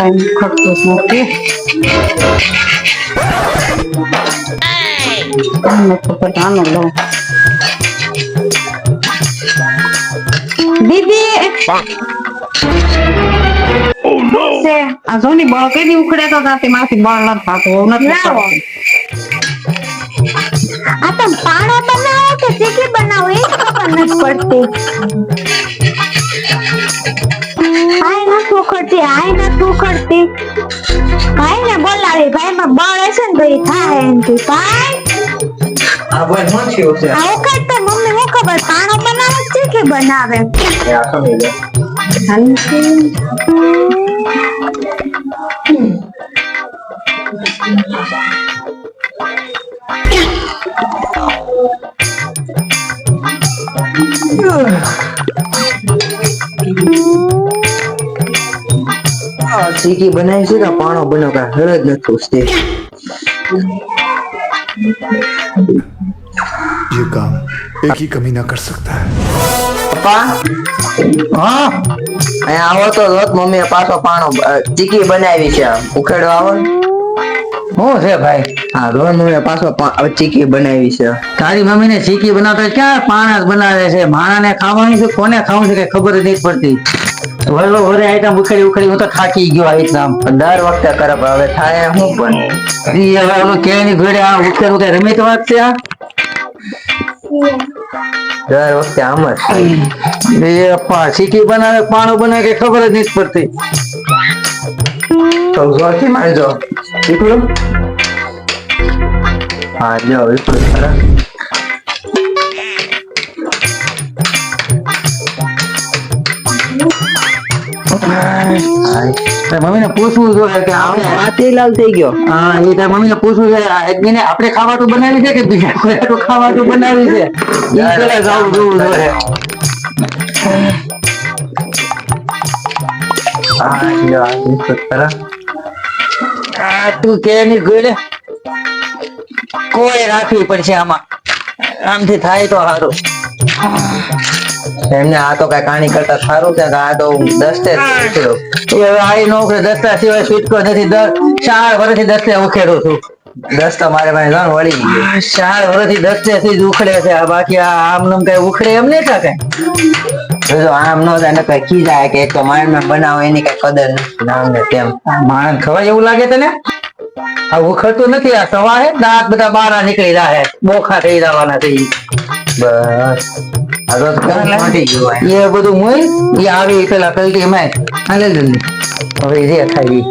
કઈ જ નથી આનો તો આનો લઉં દીદી આ જોની બળ કેદી ઉખડે તો તાતી માથી બળ નથી થતું નથી. આ તો પાણો બનાવો કે ચીકી બનાવો એ ખબર નથી પડતી હાય નથી ઉખડતી હાય નથી ઉખડતી ભાઈ ને બોલાવી ભાઈ માં બળ હશે ને તો ઈ થાય એમથી ભાઈ આ ભાઈ શું થયું છે આ ઉખડતો મમ્મી હું ખબર પાણો બનાવે કે ચીકી બનાવે એ આ સમજી લે આ ચીકી બનાવી છે કે પાણો બનો કા હળ જ નથી ઉસતી ये काम एक ही कमी ना कर सकता है પપ્પા હા અહીંયા આવો તો રોજ મમ્મીએ પાછો પાણો અ, ચીકી બનાવી છે ઉખેડો આવો ને. શું છે ભાઈ હા રોજ મમ્મીએ પાછો પા- અ, ચીકી બનાવી છે તારી મમ્મીને ચીકી બનાવતા ક્યાં પાણા જ બનાવે છે માણાને ખાવાનું છે કોને ખાવું છે કઈ ખબર જ નહીં પડતી વરલો વરે આઈટમ ઉખડી ઉખડી, હું તો થાકી ગયો આ રીતના દર વખતે કરે હવે થાય હું પણ. ઈ હવે ઓલું કેની ઘોડે આ ઉખેડ ઉખેડ રમી તો વાત છે દર વખતે આમ જ. એ ચીકી બનાવે, પાણું બનાવે કે ખબર જ નહીં પડતી. તો જોરથી મારજો શીખલું હા, જો વિપુલ, ખરા. પૂછવું જોઈએ કે આપણે હાથી લાલ થઈ ગયો. હા એ તારી મમ્મીને પૂછવું એકબીને આપણે ખાવાનું બનાવી છે કે બીજા કોઈ બનાવી છે? પેલા જાવું જોવું જોઈએ. તું કે ની ગોળે? કોઈ રાખવી પડશે આમાં. આમથી થાય તો સારું એમને આ તો કઈ કાણી કરતા સારું કે આ તો દસ્તે આઈ નોકરી દસ્તા સિવાય છૂટકો નથી, દર ચાર વર્ષથી દસ્તે ઉખેડું છું. દસ તો મારે પાસે જાણ વળી ચાર વર્ષથી દસ્તે થી જ ઉખડે છે બાકી આ આમ નમ કઈ ઉખડે એમ નહીં થાય કઈ. જો આમ નો જાય ને કઈ ખીજાય કે એક તો માણસ બનાવો, એની કઈ કદર નથી નામ ને તેમ. માણસ ખબર એવું લાગે તને? આ ઉખડતું નથી, આ સવારે દાંત બધા બારા નીકળી રહ્યા બોખા થઈ જવાના થઈ બસ. હોય. એ બધું હું એ આવી પેલા કલટી માં હવે જે ખાઈ